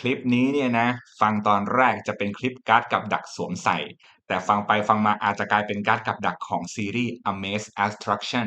คลิปนี้เนี่ยนะ ฟังตอนแรกจะเป็นคลิปการ์ดกับดักสวมใส่ แต่ฟังไปฟังมาอาจจะกลายเป็นการ์ดกับดักของซีรีส์ Amaze Attraction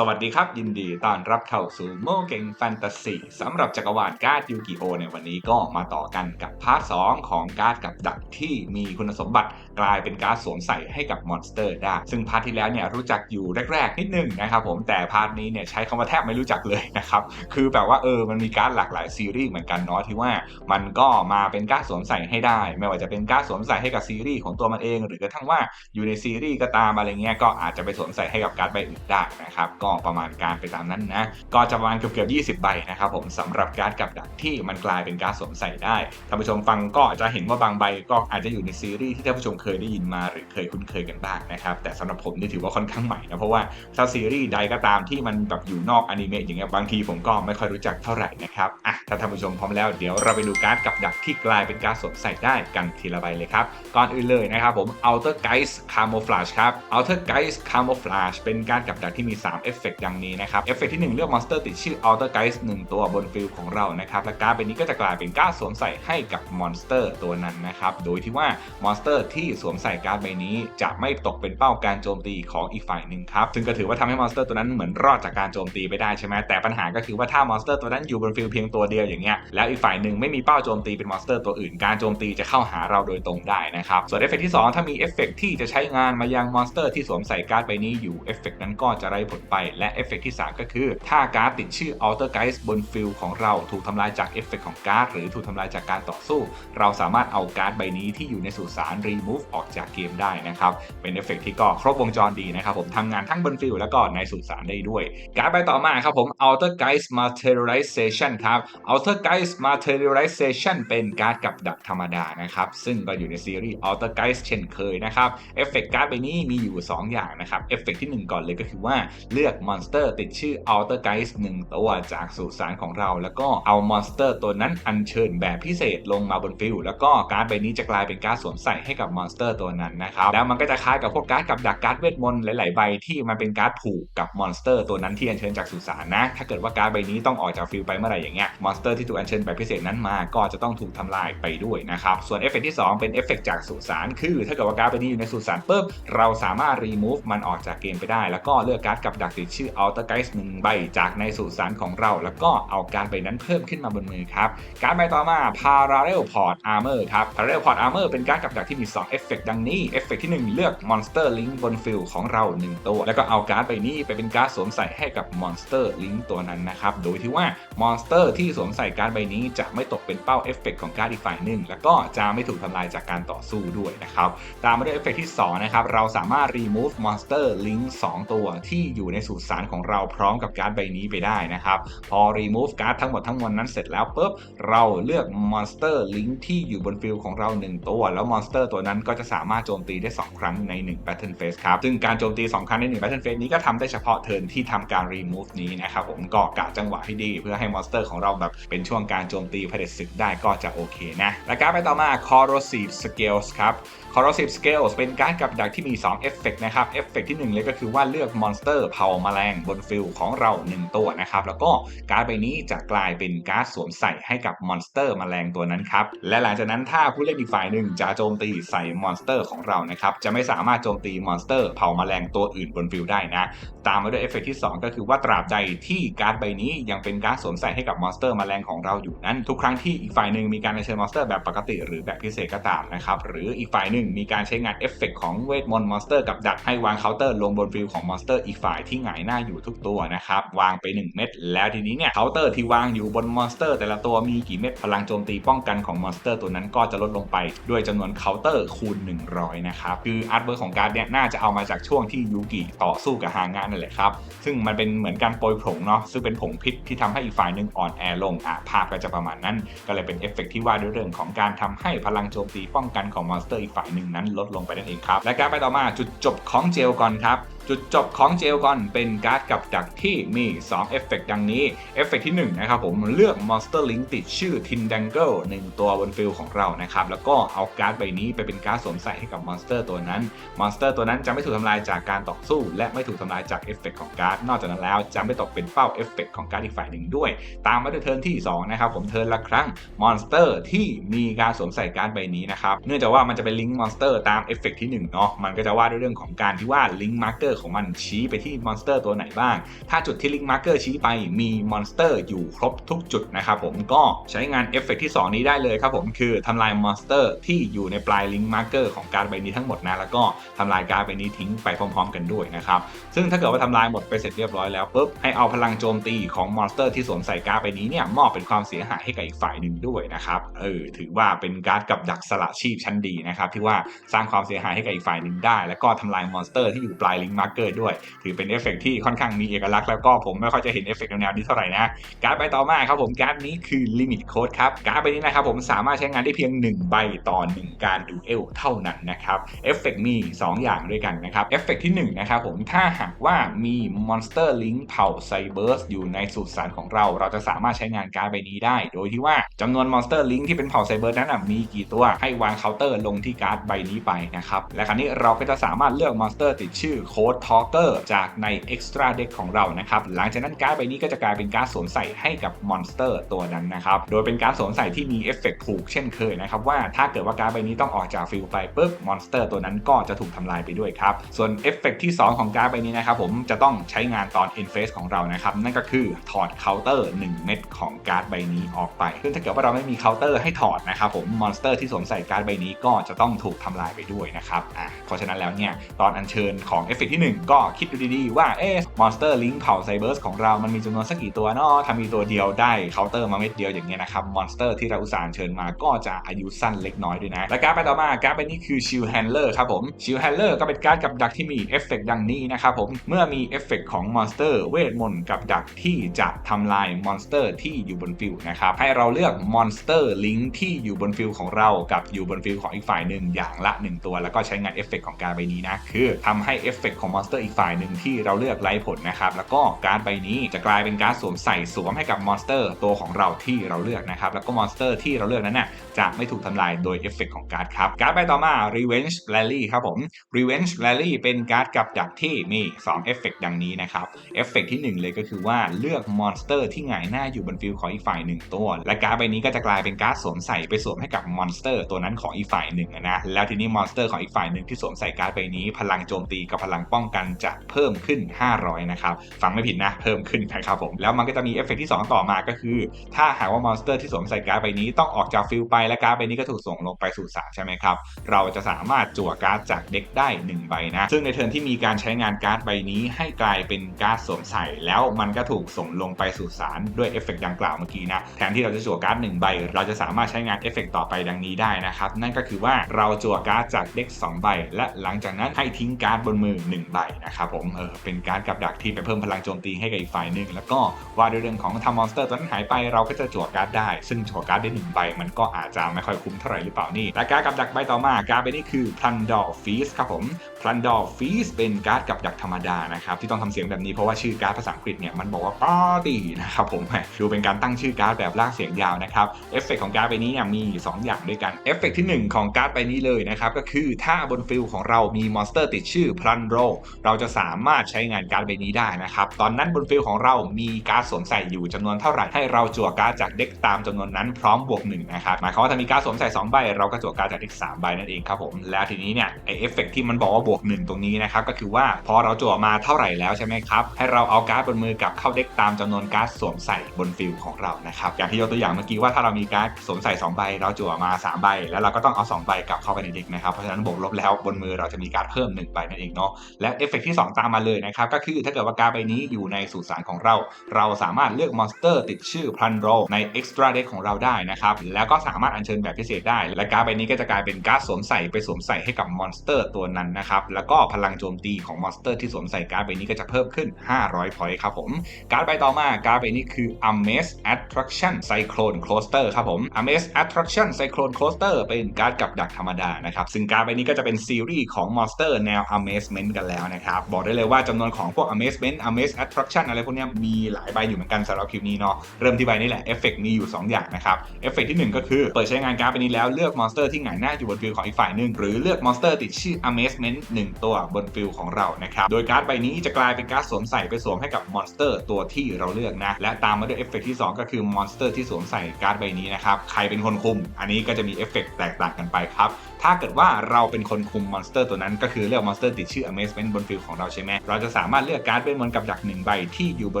สวัสดีครับ ยินดีต้อนรับเข้าสู่โมเก่งแฟนตาซีสำหรับจักรวาลการ์ดยูกิโอในวันนี้ก็มาต่อกันกับพาร์ท2ของการ์ดกับดักที่มีคุณสมบัติกลายเป็นการ์ดสวมใส่ให้กับมอนสเตอร์ได้ ซึ่งพาร์ทที่แล้วเนี่ยรู้จักอยู่แรกๆนิดนึงนะครับผมแต่พาร์ทนี้เนี่ยใช้คำว่าแทบไม่รู้จักเลยนะครับ คือแบบว่าเออมันมีการ์ดหลากหลายซีรีส์เหมือนกันเนาะที่ว่ามันก็มาเป็นการ์ดสวมใส่ให้ได้ ไม่ว่าจะเป็นการ์ดสวมใส่ให้กับซีรีส์ของตัวมันเอง หรือกระทั่งว่าอยู่ในซีรีส์ก็ตามอะไรเงี้ยก็อาจจะไปสวมใส่ให้กับการ์ดใบอื่นได้นะครับก็ประมาณการไปตามนั้นนะ ก็จะประมาณเกือบเกือบ20 ใบนะครับผมสำหรับการ์ดกับดักที่มันกลายเป็นการ์ดสวมใส่ได้ท่านผู้ชมฟังก็จะเห็นว่าบางใบก็อาจจะอยู่ในซีรีส์ที่ท่านผู้ชมเคยได้ยินมาหรือเคยคุ้นเคยกันบ้างนะครับแต่สำหรับผมนี่ถือว่าค่อนข้างใหม่นะเพราะว่าถ้าซีรีส์ใดก็ตามที่มันแบบอยู่นอกอนิเมะอย่างเงี้ยบางทีผมก็ไม่ค่อยรู้จักเท่าไหร่นะครับอะถ้าท่านผู้ชมพร้อมแล้วเดี๋ยวเราไปดูการ์ดกับดักที่กลายเป็นการ์ดสวมใส่ได้กันทีละใบเลยครับก่อนอื่นเลยนะครับผม Outer Guise Camouflage ครับ Outer Guise Camouflage เป็นการกับดักที่มี3เอฟเฟกต์ดังนี้นะครับเอฟเฟกต์ที่ 1 เลือกมอนสเตอร์ติดชื่อ Outer Guise 1ตัวบนฟิลของเรานะครับและการ์ดใบนี้ก็จะกลายเป็นการ์ดสวมใส่ให้กับมอนสเตอร์ตัวนั้นนะครับโดยที่ว่ามอนสเตอร์ที่สวมใส่การ์ดใบนี้ จะไม่ตกเป็นเป้าการโจมตีของอีกฝ่ายหนึ่งครับซึ่งก็ถือว่าทำให้มอนสเตอร์ตัวนั้นเหมือนรอดจากการโจมตีไปได้ใช่ไหมแต่ปัญหาก็คือว่าถ้ามอนสเตอร์ตัวนั้นอยู่บนฟิลเพียงตัวเดียวอย่างเงี้ยแล้วอีกฝ่ายหนึ่งไม่มีเป้าโจมตีเป็นมอนสเตอร์ตัวอื่นการโจมตีจะเข้าหาเราโดยตรงได้นะครับส่วนเอฟเฟกต์ที่ 2 ถ้ามีเอฟเฟกต์ที่จะใช้งานมายังมอนสเตอร์ที่สวมใส่การ์ดใบนี้อยู่เอฟเฟกต์นั้นก็จะไร้ผลไปและเอฟเฟกต์ที่ 3 ก็คือ ถ้าการ์ดติดชื่อ Alter Guise บนฟิลของเราถูกทำลายจากเอฟเฟกต์ของการ์ดหรือถูกทำลายจากการต่อสู้ เราสามารถเอาการ์ดใบนี้ที่อยู่ในสุสาน remove ออกจากเกมได้นะครับ เป็นเอฟเฟกต์ที่ก็ครบวงจรดีนะครับผมทำงานทั้งบนฟิลแล้วก็ในสุสานได้ด้วย การ์ดใบต่อมาครับผม Alter Guise Materialization ครับ Alter Guise Materialization เป็นการ์ดกับดักธรรมดานะครับซึ่งก็อยู่ในซีรีส์ Alter Guise เช่นเคยนะครับเอฟเฟกต์การ์ดใบนี้มีอยู่ 2 อย่างนะครับเอฟเฟกที่ 1 ก่อนเลยก็คือว่าเลือกมอนสเตอร์ติดชื่อ Alter Guise 1ตัวจากสุสานของเรา แล้วก็เอามอนสเตอร์ตัวนั้นอัญเชิญแบบพิเศษลงมาบนฟิลแล้วก็การ์ดใบนี้จะกลายเป็นการ์ดสวมใส่ให้กับมอนสเตอร์ตัวนั้นนะครับแล้วมันก็จะคล้ายกับพวกการ์ดกับดักการ์ดเวทมนต์หลาย ๆ ใบที่มันเป็นการ์ดผูกกับมอนสเตอร์ตัวนั้นที่อัญเชิญจากสุสานนะถ้าเกิดว่าการ์ดใบนี้ต้องออกจากฟิลไปเมื่อไหร่อย่างเงี้ยมอนสเตอร์ที่ถูกอัญเชิญแบบพิเศษนั้นมาก็จะต้องถูกทำลายไปด้วยนะครับส่วนเอฟเฟกต์ที่ 2 เป็นเอฟเฟกต์จากสุสานคือ ถ้าเกิดว่าการ์ดใบนี้อยู่ในสุสานปุ๊บเราสามารถรีมูฟมันออกจากเกมไปได้ แล้วก็เลือกการ์ดกับดักติดชื่อ Alter Guise หนึ่งใบจากในสุสานของเรา แล้วก็เอาการใบนั้นเพิ่มขึ้นมาบนมือครับการใบต่อมา Parallel Port Armor ครับ Parallel Port Armor เป็นการ์ดกับดักที่มี2เอฟเฟกต์ดังนี้เอฟเฟกต์ที่ 1 เลือก Monster Link บนฟิลของเรา 1 ตัว แล้วก็เอาการ์ดใบนี้ไปเป็นการ์ดสวมใส่ให้กับ Monster Link ตัวนั้นนะครับโดยที่ว่า Monster ที่สวมใส่การใบนี้จะไม่ตกเป็นเป้าเอฟเฟกต์ของการ์ดอีกฝ่ายหนึ่งแล้วก็จะไม่ถูกทำลายจากการต่อสู้ด้วยนะครับตามมาด้วยเอฟเฟกที่2นะครับเราสามารถ remove monster link 2ตัวที่อยู่ในสุสานของเราพร้อมกับการ์ดใบนี้ไปได้นะครับ พอ remove การ์ดทั้งหมดทั้งมวลนั้นเสร็จแล้วปุ๊บเราเลือก monster link ที่อยู่บนฟิลของเรา 1 ตัว แล้ว monster ตัวนั้นก็จะสามารถโจมตีได้ 2 ครั้งใน 1 battle phase ครับ ซึ่งการโจมตี 2 ครั้งใน 1 battle phase นี้ก็ทำได้เฉพาะเทิร์นที่ทำการ remove นี้นะครับผมก็กะจังหวะให้ดีเพื่อให้ monster ของเราแบบเป็นช่วงการโจมตีเผด็จศึกได้ก็จะโอเคนะและการไปต่อมา corrosive scales ครับ corrosive scales เป็นการ์ดกับดักที่มี 2 เอฟเฟกต์นะครับ เอฟเฟกต์ที่ 1 เลยก็คือว่าเลือกมอนสเตอร์เผาแมลงบนฟิลของเรา 1 ตัวนะครับ แล้วก็การ์ดใบนี้จะกลายเป็นการ์ดสวมใส่ให้กับมอนสเตอร์แมลงตัวนั้นครับ และหลังจากนั้นถ้าผู้เล่นอีกฝ่ายหนึ่งจะโจมตีใส่มอนสเตอร์ของเรานะครับ จะไม่สามารถโจมตีมอนสเตอร์เผาแมลงตัวอื่นบนฟิลได้นะ ตามมาด้วยเอฟเฟกต์ที่ 2 ก็คือว่าตราบใดที่การ์ดใบนี้ยังเป็นการ์ดสวมใส่ให้กับมอนสเตอร์แมลงของเราอยู่นั้น ทุกครั้งที่อีกฝ่ายหนึ่งมีการเชิญมอนสเตอร์แบบปกติหรือแบบพิเศษก็ตามนะครับหรืออีกฝ่ายหนึ่งมีการใช้งานเอฟเฟกต์ของเวทมนต์มอนสเตอร์กับดักให้วางเคาน์เตอร์ลงบนฟิลของมอนสเตอร์อีกฝ่ายที่หงายหน้าอยู่ทุกตัวนะครับ วางไป 1 เม็ดแล้วทีนี้เนี่ยเคาน์เตอร์ที่วางอยู่บนมอนสเตอร์ แต่ละตัวมีกี่เม็ดพลังโจมตีป้องกันของมอนสเตอร์ตัวนั้นก็จะลดลงไปด้วยจำนวนเคาน์เตอร์คูณ 100 นะครับ คืออาร์ตเวิร์ของการ์ดเนี่ยน่าจะเอามาจากช่วงที่ยูกิต่อสู้กับฮางานนั่นแหละครับซึ่งมันเป็นเหมือนการโปรยผงเนาะซึ่งเป็นผงพิษที่ทำให้อีกฝ่ายหนึ่งอ่อนแอลงอะภาพก็จะประมาณนั้น ก็เลยเป็นเอฟเฟกต์ที่ว่าด้วยเรื่องของการทำให้พลังโจมตีป้องกันของมอนสเตอร์อีกฝ่ายหนึ่งนั้นลดลงไปนั่นเองครับ และการไปต่อมาจุดจบของเจลก่อนครับ จุดจบของเจลกอนเป็นการ์ดกับดักที่มี 2 เอฟเฟกต์ดังนี้ เอฟเฟกต์ที่ 1 นะครับผมเลือก Monster Link ติดชื่อ t i n d a n g l e 1ตัวบนฟิลของเรานะครับ แล้วก็เอาการ์ดใบนี้ไปเป็นการ์ดสวมใส่ให้กับมอนสเตอร์ตัวนั้น มอนสเตอร์ตัวนั้นจะไม่ถูกทำลายจากการต่อสู้ และไม่ถูกทำลายจากเอฟเฟกต์ของการ์ด นอกจากนั้นแล้วจะไม่ตกเป็นเป้าเอฟเฟกต์ของการ์ดอีกฝ่ายหนึ่งด้วย ตามมาด้วยเทิร์นที่ 2 นะครับผมเทิร์นละครั้งมอนสเตอร์ที่มีการสวมใส่การ์ดใบนี้นะครับ เนื่องจากว่ามันจะเป็นลิงก์มอนสเตอร์ตามเอฟเฟกที่1เนาะ มันก็จะว่าด้วยเรื่องของการที่ว่าลิงก์มาร์เกอร์ของมันชี้ไปที่มอนสเตอร์ตัวไหนบ้าง ถ้าจุดที่ลิงก์มาร์เกอร์ชี้ไปมีมอนสเตอร์อยู่ครบทุกจุดนะครับผมก็ใช้งานเอฟเฟกต์ที่ 2 นี้ได้เลยครับผมคือทำลายมอนสเตอร์ที่อยู่ในปลายลิงก์มาร์เกอร์ของการใบนี้ทั้งหมดนะแล้วก็ทำลายการใบนี้ทิ้งไปพร้อม ๆ กันด้วยนะครับซึ่งถ้าเกิดว่าทำลายหมดไปเสร็จเรียบร้อยแล้วปุ๊บให้เอาพลังโจมตีของมอนสเตอร์ที่สวมใส่การใบนี้เนี่ยมอบเป็นความเสียหายให้กับอีกฝ่ายหนึ่งด้วยนะครับเออถือว่าเป็นการ์ดกับดักสละชีพชั้นดีนะครับที่ว่าสร้างความเสียหายให้กับอีกฝ่ายหนึ่งได้ แล้วก็ทำลายมอนสเตอร์ที่อยู่ปลายลิงก์มาร์เกอร์ด้วย ถือเป็นเอฟเฟกต์ที่ค่อนข้างมีเอกลักษณ์แล้วก็ผมไม่ค่อยจะเห็นเอฟเฟกต์แนวๆนี้เท่าไหร่นะ การ์ดใบต่อมาครับผมการ์ดนี้คือลิมิตโค้ดครับ การ์ดใบนี้นะครับผมสามารถใช้งานได้เพียง 1 ใบต่อ 1 การดูเอลเท่านั้นนะครับเอฟเฟกต์มี 2 อย่างด้วยกันนะครับเอฟเฟกต์ที่1นะครับผมถ้าหากว่ามีมอนสเตอร์ลิงเผ่าไซเบอร์สอยู่ในสุสานของเรา เราจะสามารถใช้งานการ์ดใบนี้ได้ โดยที่ว่าจำนวนมอนสเตอร์ลิงที่เป็นเผ่าไซเบอร์นั้นมีกี่ตัวให้วางเคาน์เตอร์ลงที่การ์ดใบนี้ไปนะครับและคราวนี้เราก็จะสามารถเลือกมอนสเตอร์ติดชื่อโค้ดทอเกอร์จากใน Extra Deck ของเรานะครับ หลังจากนั้นการ์ดใบนี้ก็จะกลายเป็นการ์ดสวมใส่ให้กับมอนสเตอร์ตัวนั้นนะครับ โดยเป็นการ์ดสวมใส่ที่มีเอฟเฟกต์ผูกเช่นเคยนะครับ ว่าถ้าเกิดว่าการ์ดใบนี้ต้องออกจากฟิลไปปุ๊บมอนสเตอร์ตัวนั้นก็จะถูกทำลายไปด้วยครับ ส่วนเอฟเฟกต์ที่ 2 ของการ์ดใบนี้นะครับผมจะต้องใช้งานตอน end phase ของเรานะครับ นั่นก็คือถอดเคาน์เตอร์ 1 เม็ดของการ์ดใบนี้ออกไปซึ่งถ้าเกิดว่าเราไม่มีเคาน์เตอร์ให้ถอดนะครับผมมอนสเตอร์ที่สวมใส่การ์ดใบนี้ก็จะต้องถูกทำลายไปด้วยนะครับอะเพราะฉะนั้นแล้วเนี่ยตอนอัญเชิญของเอฟเฟกต์ที่1 ก็คิดดูดีๆว่าเอ๊ะมอนสเตอร์ลิงเผ่าไซเบอร์สของเรามันมีจำนวนสักกี่ตัวเนาะถ้ามีตัวเดียวได้เคาน์เตอร์มาเม็ดเดียวอย่างเงี้ยนะครับมอนสเตอร์ที่เราอุตส่าห์เชิญมาก็จะอายุสั้นเล็กน้อยด้วยนะ และการ์ดไปต่อมาการ์ดใบนี้คือชิลแฮนเลอร์ครับผมชิลแฮนเลอร์ก็เป็นการ์ดกับดักที่มีเอฟเฟกดังนี้นะครับผมเมื่อมีเอฟเฟกของมอนสเตอร์เวทมนต์กับดักที่จะทำลายมอนสเตอร์ที่อยู่บนฟิลนะครับให้เราเลือกมอนสเตอร์ลิงที่อยู่บนฟิลของเรากับอยู่บนฟิลของอีกฝ่ายหนึ่งอย่างละ 1 ตัว แล้วก็ใช้งานเอฟเฟกของการใบนี้นะคือทำให้เอฟเฟกของมอนสเตอร์อีกฝ่ายหนึ่งที่เราเลือกไล่ผลนะครับ แล้วก็การ์ดใบนี้จะกลายเป็นการ์ดสวมใส่สวมให้กับมอนสเตอร์ตัวของเราที่เราเลือกนะครับ แล้วก็มอนสเตอร์ที่เราเลือกนั้นน่ะจะไม่ถูกทำลายโดยเอฟเฟกของการ์ดครับ การ์ดใบต่อมา Revenge Rally ครับผม Revenge Rally เป็นการ์ดกับดักที่มี2เอฟเฟกดังนี้นะครับ เอฟเฟกที่ 1 เลยก็คือว่าเลือกมอนสเตอร์ที่หงายหน้าอยู่บนฟิลของอีกฝ่ายหนึ่งตัว และการ์ดใบนี้ก็จะกลายเป็นการ์ดสวมใส่ไปสวมให้กับมอนสเตอร์ตัวนั้นของอีกฝ่ายหนึ่งนะ แล้วทีนี้มอนสเตอร์ของอีกฝ่ายหนึ่งที่สวมใส่การ์ดใบนี้พลังโจมตีกับพลังป้องกันจะเพิ่มขึ้น 500 นะครับ ฟังไม่ผิดนะ เพิ่มขึ้นนะครับผม แล้วมันก็จะมีเอฟเฟกที่ 2 ต่อมาก็คือ ถ้าหากว่ามอนสเตอร์ที่สวมใส่การ์ดใบนี้ต้องออกจากฟิลไปและการ์ดใบนี้ก็ถูกส่งลงไปสู่สารใช่ไหมครับ เราจะสามารถจั่วการ์ดจากเด็กได้ 1 ใบนะ ซึ่งในเทิร์นที่มีการใช้งานการ์ดใบนี้ ให้กลายเป็นการ์ดสวมใส่ แล้วมันก็ถูกส่งลงไปสู่สารด้วยเอฟเฟกดังกล่าวเมื่อกี้นะแทนที่เราจะจั่วการ์ด1ใบ เราจะสามารถใช้งานเอฟเฟกต่อไปดังนี้ได้นะครับนั่นก็คือว่าเราจั่วการ์ดจากเด็ก2ใบและหลังจากนั้นให้ทิ้งการ์ดบนมือ 1ใบนะครับผมเออเป็นการกับดักที่ไปเพิ่มพลังโจมตีให้กับอีกฝ่ายหนึ่งแล้วก็ว่าด้วยเรื่องของทำมอนสเตอร์ตัวนั้นหายไปเราก็จะจั่วการ์ดได้ ซึ่งจั่วการ์ดได้หนึ่งใบมันก็อาจจะไม่ค่อยคุ้มเท่าไหร่หรือเปล่านี่และการกับดักใบต่อมาการ์ดใบนี้คือพลันดอร์ฟีสครับผมพลันดอร์ฟีสเป็นการ์ดกับดักธรรมดานะครับที่ต้องทำเสียงแบบนี้เพราะว่าชื่อการ์ดภาษาอังกฤษเนี่ยมันบอกว่าปาร์ตี้นะครับผมดูเป็นการตั้งชื่อการ์ดแบบลากเสียงยาวนะครับเอฟเฟกของการ์ดใบนี้เนี่ยมี2อย่างด้วยกันเอฟเฟกที่ 1 ของการ์ดใบนี้เลยนะครับก็คือถ้าบนฟิลของเรามีมอนสเตอร์ติดชื่อพลันโรเราจะสามารถใช้งานการ์ดใบนี้ได้นะครับ ตอนนั้นบนฟิลของเรามีการ์ดสวมใส่อยู่จำนวนเท่าไหร่ให้เราจั่วการ์ดจากเด็กตามจำนวนนั้นพร้อมบวกหนึ่งนะครับหมายความว่าถ้ามีการ์ดสวมใส่2ใบเราก็จั่วการ์ดจากเด็ก3ใบนั่นเองครับผมแล้วทีนี้เนี่ยไอเอฟเฟกที่มันบอกว่าบวกหนึ่งตรงนี้นะครับก็คือว่าพอเราจั่วมาเท่าไหร่แล้วใช่ไหมครับให้เราเอาการ์ดบนมือกลับเข้าเด็กตามจำนวนการ์ดสวมใส่บนฟิลของเรานะครับอย่างที่ยกตัวอย่างเมื่อกี้ว่าถ้าเรามีการ์ดสวมใส่2ใบเราจั่วมา3ใบแล้วเราก็ต้องเอา2ใบกลับเข้าไปในเด็กนะครับเพราะฉะนั้นบวกลบแล้วบนมือเราจะมีการ์ดเพิ่ม1ใบนั่นเองเนาะและเอฟเฟกที่ 2 ตามมาเลยนะครับ ก็คือถ้าเกิดว่าการ์ดใบนี้อยู่ในสุสานของเรา เราสามารถเลือกมอนสเตอร์ติดชื่อพลันโรใน Extra Deck ของเราได้นะครับ แล้วก็สามารถอัญเชิญแบบพิเศษได้ และการ์ดใบนี้ก็จะกลายเป็นการ์ดสวมใส่ไปสวมใส่ให้กับมอนสเตอร์ตัวนั้นนะครับ แล้วก็พลังโจมตีของมอนสเตอร์ที่สวมใส่การ์ดใบนี้ก็จะเพิ่มขึ้น 500 point ครับผม การ์ดใบต่อมาการ์ดใบนี้คือ Amaze Attraction Cyclone Cluster ครับผม Amaze Attraction Cyclone Cluster เป็นการ์ดกับดักธรรมดานะครับซึ่งการ์ดใบนี้ก็จะเป็นซีรีส์ของมอนสเตอร์แนว Amazement กันแล้วแล้วนะครับ บอกได้เลยว่าจำนวนของพวก amazement amaze attraction อะไรพวกนี้มีหลายใบอยู่เหมือนกันสำหรับคลิปนี้เนาะเริ่มที่ใบนี้แหละเอฟเฟกมีอยู่ 2 อย่างนะครับเอฟเฟกที่ 1 ก็คือเปิดใช้งานการ์ดใบนี้แล้วเลือกมอนสเตอร์ที่หงายหน้าอยู่บนฟิลของอีกฝ่ายหนึ่งหรือเลือกมอนสเตอร์ติดชื่อ amazement 1 ตัวบนฟิลของเรานะครับโดยการ์ดใบนี้จะกลายเป็นการ์ดสวมใส่ไปสวมให้กับมอนสเตอร์ตัวที่เราเลือกนะและตามมาด้วยเอฟเฟกที่ 2 ก็คือมอนสเตอร์ที่สวมใส่การ์ดใบนี้นะครับใครเป็นคนคุม อันนี้ก็จะมีเอฟเฟกแตกต่างกันไปครับถ้าเกิดว่าเราเป็นคนคุมมอนสเตอร์ตัวนั้น ก็คือเลือกมอนสเตอร์ติดชื่อ amazement บนฟิลของเราใช่ไหมเราจะสามารถเลือกการ์ดเวทมนต์กับดักหนึ่งใบที่อยู่บ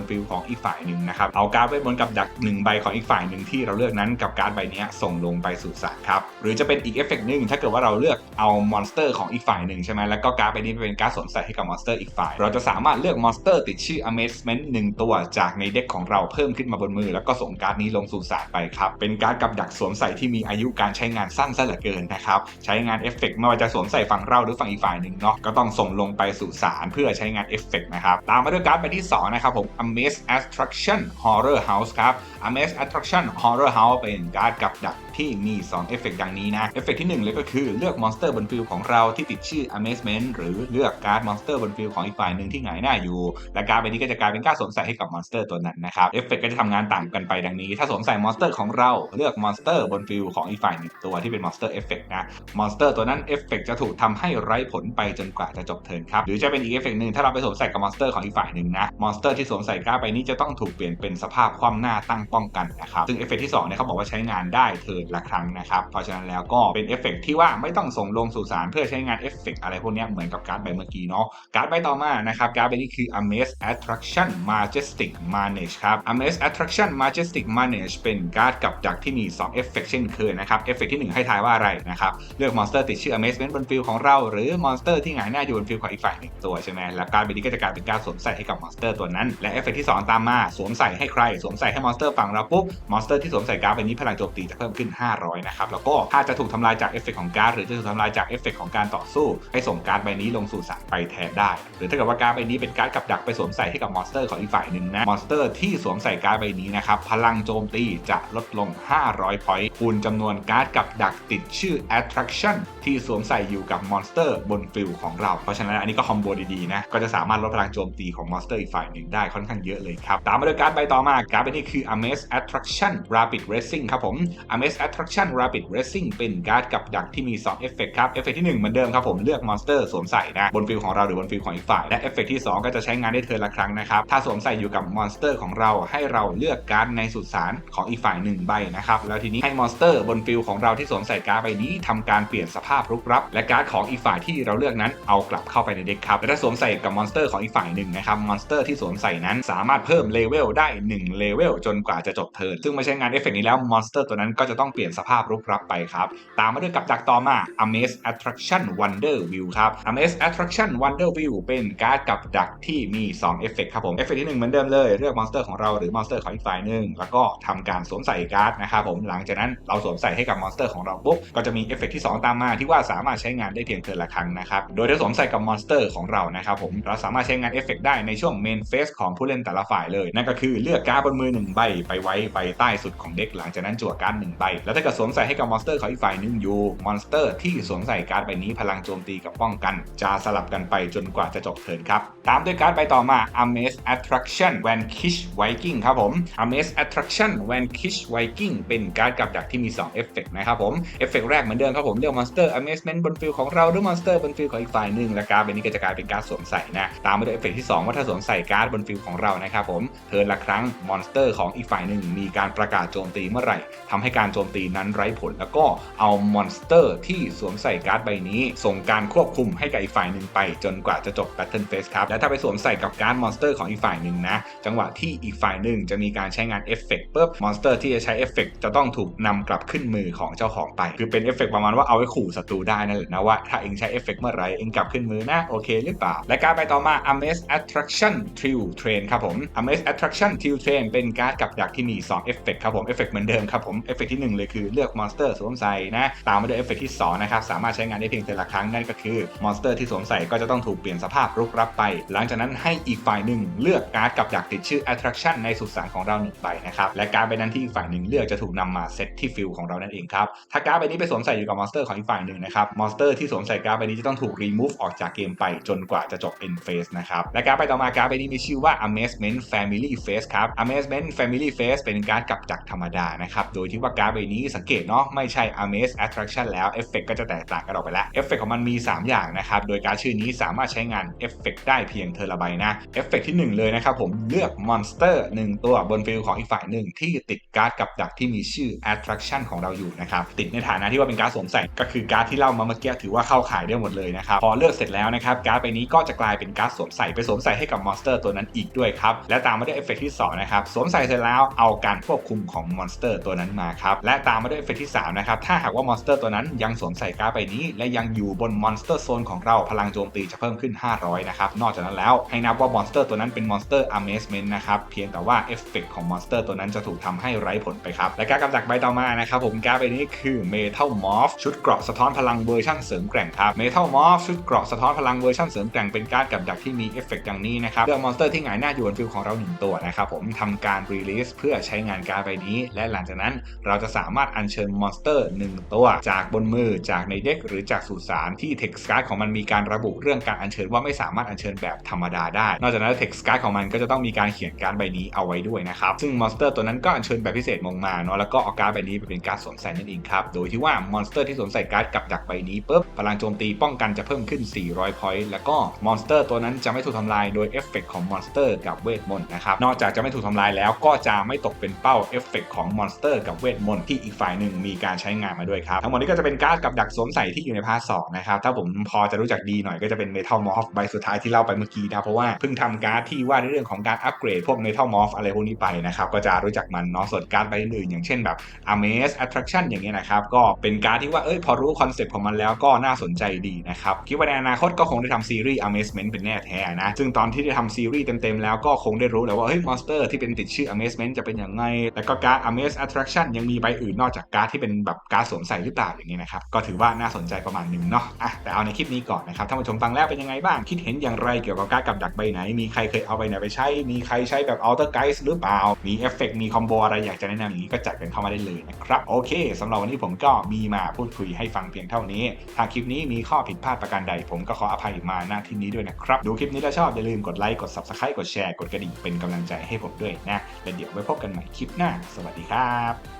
นฟิลของอีกฝ่ายหนึ่งนะครับเอาการ์ดเวทมนต์กับดักหนึ่งใบของอีกฝ่ายหนึ่งที่เราเลือกนั้นกับการ์ดใบนี้ส่งลงไปสู่สารครับหรือจะเป็นอีกเอฟเฟกต์หนึ่งถ้าเกิดว่าเราเลือกเอามอนสเตอร์ของอีกฝ่ายหนึ่งใช่ไหมแล้วก็การ์ดใบนี้เป็นการ์ดสวมใส่ให้กับมอนสเตอร์อีกฝ่าย เราจะสามารถเลือกมอนสเตอร์ติดชื่อ amazement หนึ่งตัวจากในเด็กของเราเพิ่มขึ้นมาบนมือ แล้วก็ส่งการ์ดนี้ลงสู่สารไปครับเป็นการ์ดกับดักสวมใส่ที่มีอายุการใช้งานสั้นซะเหลือเกินนะครับใช้งานเอฟเฟกต์ไม่ว่าจะสวมใส่ฝั่งเราหรือฝั่งอีกฝ่ายหนึ่งเนาะก็ต้องส่งลงไปสู่สารเพื่อใช้งานเอฟเฟกต์นะครับตามมาด้วยการ์ดใบที่สองนะครับผม amaze attraction horror house ครับ amaze attraction horror house เป็นการ์ดกับดัก ที่มี 2 เอฟเฟกต์ดังนี้นะ เอฟเฟกต์ที่ 1 เลยก็คือเลือกมอนสเตอร์บนฟิลของเราที่ติดชื่อ amazement หรือเลือกการ์ดมอนสเตอร์บนฟิลของอีกฝ่ายหนึ่งที่หงายหน้าอยู่ และการ์ดใบนี้ก็จะกลายเป็นการดสวมใส่ให้กับมอนสเตอร์ตัวนั้นนะครับ เอฟเฟกต์ก็จะทำงานต่างกันไปดังนี้ ถ้าสวมใส่มอนสเตอร์ของเราเลือกมอนสเตอร์บนฟิลของอีกฝ่ายหนึ่งตัวที่เป็นมอนสเตอร์เอฟเฟกต์นะ มอนสเตอร์ตัวนั้นเอฟเฟกต์จะถูกทำให้ไร้ผลไปจนกว่าจะจบเทิร์นครับ หรือจะเป็นอีกเอฟเฟกต์หนึ่งถ้าเราไปสวมใส่กับมอนสเตอร์ของอีกฝ่ายหนึ่งนะมอนสเตอร์ที่สวมใส่การ์ดใบนี้จะต้องถูกเปลี่ยนเป็นสภาพคว่ำหน้าตั้งป้องกันนะครับซึ่งเอฟเฟกที่2เนี่ยเขาบอกว่าใช้งานได้เทิร์นละครั้งนะครับ เพราะฉะนั้นแล้วก็เป็นเอฟเฟกต์ที่ว่าไม่ต้องส่งลงสู่สารเพื่อใช้งานเอฟเฟกต์อะไรพวกนี้เหมือนกับการ์ดใบเมื่อกี้เนาะการ์ดใบต่อมานะครับการ์ดใบนี้คือ Amaze Attraction Majestic Manage ครับ Amaze Attraction Majestic Manage เป็นการ์ดกับดักที่มี2เอฟเฟกต์เช่นเคยนะครับเอฟเฟกต์ที่ 1 ให้ทายว่าอะไรนะครับเลือกมอนสเตอร์ติดชื่อ Amazement บนฟิลของเราหรือมอนสเตอร์ที่หงายหน้าอยู่บนฟิลของอีกฝ่ายหนึ่งตัวใช่ไหมแล้วการ์ดใบนี้ก็จะกลายเป็นการสวมใส่ให้กับมอนสเตอร์ตัวนั้น และเอฟเฟกต์ที่ 2 ตามมาสวมใส่ให้ใครสวมใส่ให้มอนสเตอร์ฝั่งเราปุ๊บมอนสเตอร์ที่สวมใส่การ์ดใบนี้พลังโจมตีจะเพิ่มขึ้น500 นะครับ แล้วก็ถ้าจะถูกทำลายจากเอฟเฟกต์ของการ์ดหรือจะถูกทำลายจากเอฟเฟกต์ของการต่อสู้ ให้ส่งการ์ดใบนี้ลงสู่สารไปแทนได้ หรือถ้าเกิดว่าการ์ดใบนี้เป็นการ์ดกับดักไปสวมใส่ให้กับมอนสเตอร์ของอีกฝ่ายหนึ่งนะมอนสเตอร์ที่สวมใส่การ์ดใบนี้นะครับพลังโจมตีจะลดลง 500พอยต์คูณจำนวนการ์ดกับดักติดชื่อ attraction ที่สวมใส่อยู่กับมอนสเตอร์บนฟิลของเราเพราะฉะนั้นอันนี้ก็คอมโบดีๆนะก็จะสามารถลดพลังโจมตีของมอนสเตอร์อีกฝ่ายหนึ่งได้ค่อนข้างเยอะเลยครับตามมาด้วยการ์ดใบต่อมาการ์ดใบนี้คือ Amaze Attraction Rapid Racing ครับผม Amaze Attraction Rapid Racing เป็นการ์ดกับดักที่มี2เอฟเฟกต์ครับเอฟเฟกต์ที่1เหมือนเดิมครับผมเลือกมอนสเตอร์สวมใส่นะบนฟิลของเราหรือบนฟิลของอีกฝ่ายและเอฟเฟกต์ที่ 2 ก็จะใช้งานได้เทิร์นละครั้งนะครับถ้าสวมใส่อยู่กับมอนสเตอร์ของเราให้เราเลือกการ์ดในสุสานของอีกฝ่ายหนึ่งใบนะครับแล้วทีนี้ให้มอนสเตอร์บนฟิลของเราที่สวมใส่การ์ดใบนี้ทำการเปลี่ยนสภาพรุกรับ และการ์ดของอีกฝ่ายที่เราเลือกนั้นเอากลับเข้าไปในเด็กครับและถ้าสวมใส่กับมอนสเตอร์ของอีกฝ่ายหนึ่งนะครับมอนสเตอร์ที่สวมใส่นั้นสามารถเพิ่มเลเวลได้1เลเวลจนกว่าจะจบเทิร์นซึ่งไม่ใช่งานเอฟเฟกต์นี้แล้วมอนสเตอร์ตัวนั้นก็จะต้องเปลี่ยนสภาพรุกรับไปครับ ตามมาด้วยกับดักต่อมา Amaze Attraction Wonder View ครับ Amaze Attraction Wonder View เป็นการ์ดกับดักที่มี 2 เอฟเฟกต์ครับผม เอฟเฟกต์ที่1เหมือนเดิมเลยเลือกมอนสเตอร์ของเราหรือมอนสเตอร์ของอีกฝ่ายหนึ่งแล้วก็ทำการสวมใส่การ์ดนะครับผมหลังจากนั้นเราสวมใส่ให้กับมอนสเตอร์ของเราปุ๊บก็จะมีเอฟเฟกต์ที่ 2 ตามมาที่ว่าสามารถใช้งานได้เพียงเทิร์นละครั้งนะครับโดยถ้าสวมใส่กับมอนสเตอร์ของเรานะครับผมเราสามารถใช้งานเอฟเฟกต์ได้ในช่วงเมนเฟสของผู้เล่นแต่ละฝ่ายเลยนั่นก็คือเลือกการ์ดบนมือ1ใบไปไว้ใบใต้สุดของเด็กหลังจากนั้นจั่วการ์ด1ใบแล้วถ้าเกิดสวมใส่ให้กับมอนสเตอร์เของอีกฝ่ายหนึ่งอยู่ มอนสเตอร์ที่สวมใส่การ์ดใบนี้พลังโจมตีกับป้องกัน จะสลับกันไปจนกว่าจะจบเทิร์นครับ ตามด้วยการ์ดใบต่อมา Amaze Attraction Vanquish Viking ครับผม Amaze Attraction Vanquish Viking เป็นการ์ดกับดักที่มี2เอฟเฟกต์นะครับผมเอฟเฟกต์แรกเหมือนเดิมครับผมเลือกมอนสเตอร์ Amazement บนฟิลของเราหรือมอนสเตอร์บนฟิลของอีกฝ่ายหนึ่งและการ์ดใบนี้ก็จะกลายเป็นการ์ดสวมใส่นะตามมาด้วยเอฟเฟกต์ที่ 2 ว่าถ้าสวมใส่การ์ดบนฟิลของเรานะครับผมเทิร์นละครั้งมอนสเตอร์ของอีกฝ่ายหนึ่งมีการประกาศโจมตีเมื่อไหร่ทำให้การโจมตีนั้นไร้ผล แล้วก็เอามอนสเตอร์ที่สวมใส่การ์ดใบนี้ ส่งการควบคุมให้กับอีกฝ่ายหนึ่งไป จนกว่าจะจบ Battle Phase ครับ และถ้าไปสวมใส่กับการ์ดมอนสเตอร์ของอีกฝ่ายหนึ่งนะ จังหวะที่อีกฝ่ายหนึ่งจะมีการใช้งานเอฟเฟกต์ปุ๊บมอนสเตอร์ที่จะใช้เอฟเฟกต์จะต้องถูกนำกลับขึ้นมือของเจ้าของไป คือเป็นเอฟเฟกต์ประมาณว่าเอาไว้ขู่ศัตรูได้นั่นแหละนะว่าถ้าเองใช้เอฟเฟกต์เมื่อไรเองกลับขึ้นมือนะโอเคหรือเปล่า และการไปต่อมา Amaze Attraction Trill Train ครับผม Amaze Attraction Trill Train เป็นการ์ดกับดักที่มี2เอฟเฟกต์ครับผมเอฟเฟกต์เหมือนเดิมครับผมเอฟเฟกต์ที่1เลยคือเลือกมอนสเตอร์สวมใส่นะตามมาด้วยเอฟเฟกที่2นะครับสามารถใช้งานได้เพียงแต่ละครั้งนั่นก็คือมอนสเตอร์ที่สวมใส่ก็จะต้องถูกเปลี่ยนสภาพรุกรับไป หลังจากนั้นให้อีกฝ่ายหนึ่งเลือกการ์ดกับดักติดชื่อ attraction ในสุสานของเราหนึ่งใบนะครับและการ์ดใบนั้นที่อีกฝ่ายหนึ่งเลือกจะถูกนำมาเซตที่ฟิลของเรานั่นเองครับถ้าการ์ดใบนี้ไปสวมใส่อยู่กับมอนสเตอร์ของอีกฝ่ายหนึ่งนะครับมอนสเตอร์ที่สวมใส่การ์ดใบนี้จะต้องถูก remove ออกจากเกมไปจนกว่าจะจบ end phase นะครับและการ์ดใบต่อมาการ์ดใบนี้มีชื่อว่า amazement family face ครับ amazement family face เป็นการ์ดกับดักธรรมดานะครับโดยที่ว่าการ์ดใบนี้สังเกตเนาะไม่ใช่ amaze attraction แล้วเอฟเฟกก็จะแตกต่างกันออกไปแล้วเอฟเฟกของมันมี 3 อย่างนะครับ โดยการชื่อนี้สามารถใช้งานเอฟเฟกได้เพียงเทอร์ละใบนะเอฟเฟกที่ 1 เลยนะครับผมเลือกมอนสเตอร์1ตัวบนฟิลของอีกฝ่ายหนึ่งที่ติดการ์ดกับดักที่มีชื่อ attraction ของเราอยู่นะครับติดในฐานะที่ว่าเป็นการ์ดสวมใส่ก็คือการ์ดที่เล่ามาเมื่อกี้ถือว่าเข้าขายได้หมดเลยนะครับพอเลือกเสร็จแล้วนะครับการ์ดใบนี้ก็จะกลายเป็นการ์ดสวมใส่ไปสวมใส่ให้กับมอนสเตอร์ตัวนั้นอีกด้วยครับและตามมาด้วยเอฟเฟกที่2นะครับสวมใส่เสร็จแล้วเอาการควบคุมของมอนสเตอร์ตัวนั้นมาครับและตามมาด้วยเอฟเฟกที่ 3 นะครับ ถ้าหากว่ามอนสเตอร์ตัวนั้นยังสวมใส่การ์ดใบนี้ และยังอยู่บนมอนสเตอร์โซนของเราพลังโจมตีจะเพิ่มขึ้น 500 นะครับ นอกจากนั้นแล้วให้นับว่ามอนสเตอร์ตัวนั้นเป็นมอนสเตอร์ Amazement นะครับ เพียงแต่ว่าเอฟเฟกของมอนสเตอร์ตัวนั้นจะถูกทำให้ไร้ผลไปครับ และการกำจัดใบต่อมานะครับผมการ์ดใบนี้คือ Metal Morph ชุดเกราะสะท้อนพลังเวอร์ชันเสริมแกร่งครับ Metal Morph ชุดเกราะสะท้อนพลังเวอร์ชันเสริมแกร่งเป็นการ์ดกับดักที่มีเอฟเฟกต์ดังนี้นะครับเลือกมอนสเตอร์ที่หงายหน้าอยู่บนฟิลของเราหนึ่งตัวนะครับผมทำการรีลิสเพื่อใช้งานการ์ดใบนี้ และหลังจากนั้นเราจะสาามารถอัญเชิญมอนสเตอร์หนึ่งตัว จากบนมือจากในเด็กหรือจากสุสานที่เท็กซ์การ์ดของมันมีการระบุเรื่องการอัญเชิญว่าไม่สามารถอัญเชิญแบบธรรมดาได้ นอกจากนั้นเท็กซ์การ์ดของมันก็จะต้องมีการเขียนการ์ดใบนี้เอาไว้ด้วยนะครับซึ่งมอนสเตอร์ตัวนั้นก็อัญเชิญแบบพิเศษลงมาเนาะแล้วก็เอาการ์ดใบนี้ไปเป็นการ์ดสวมใส่นั่นเองครับโดยที่ว่ามอนสเตอร์ที่สวมใส่การ์ดกับดักใบนี้ปุ๊บพลังโจมตีป้องกันจะเพิ่มขึ้น 400 พอยต์แล้วก็มอนสเตอร์ตัวนั้นจะไม่ถูกทำลายโดยเอฟเฟกของมอนสเตอร์กับเวทมนต์นะครับนอกจากจะไม่ถูกทำลายแล้วก็จะไม่ตกเป็นเป้าเอฟเฟกของมอนสเตอร์กับเวทมนต์ทีอีกฝ่ายหนึ่งมีการใช้งานมาด้วยครับ ทั้งหมดนี้ก็จะเป็นการ์ดกับดักสวมใส่ที่อยู่ในพาร์ทสองนะครับถ้าผมพอจะรู้จักดีหน่อยก็จะเป็นเมทัลมอฟใบสุดท้ายที่เล่าไปเมื่อกี้นะเพราะว่าเพิ่งทำการ์ดที่ว่าในเรื่องของการอัปเกรดพวกเมทัลมอฟอะไรพวกนี้ไปนะครับก็จะรู้จักมันเนาะส่วนการ์ดใบอื่นๆอย่างเช่นแบบ Amaze Attraction อย่างเงี้ยนะครับก็เป็นการ์ดที่ว่าเอ้ยพอรู้คอนเซ็ปต์ของมันแล้วก็น่าสนใจดีนะครับคิดว่าในอนาคตก็คงได้ทำซีรีส์ Amazement เป็นแน่แท้นะซึ่งตอนที่ได้ทำซีรีส์เต็มๆแล้วก็คงได้รู้แล้วว่าเฮ้ยมอนสเตอร์ที่เป็นติดชื่อ Amazement จะเป็นยังไงแล้วก็การ์ด Amaze Attraction ยังมีใบอื่นนอกจากการ์ดที่เป็นแบบการ์ดสวมใส่หรือเปล่าอย่างเงี้นะครับก็ถือว่าน่าสนใจประมาณหนึงเนาะอะแต่เอาในคลิปนี้ก่อนนะครับท่านผู้ชมฟังแล้วเป็นยังไงบ้างคิดเห็นอย่างไรเกี่ยวกับการ์ดกับดักใบไหน มีใครเคยเอาใบไหนไปใช้ มีใครใช้แบบ Alter Guise หรือเปล่ามีเอฟเฟกมีคอมโบอะไรอยากจะแนะนำอย่างนี้ก็จัดกันเข้ามาได้เลยนะครับโอเคสำหรับวันนี้ผมก็มีมาพูดคุยให้ฟังเพียงเท่านี้หากคลิปนี้มีข้อผิดพลาดประการใด ผมก็ขออภัยมาณที่นี้ด้วยนะครับดูคลิปนี้แล้วชอบอย่าลืมกดไลค์กด Subscribe กดแชร์กดกระดิ่งเป็นกำลังใจให้ผมด้วยนะและเดี๋ยวไว้พบกันใหม่คลิปหน้า สวัสดีครับ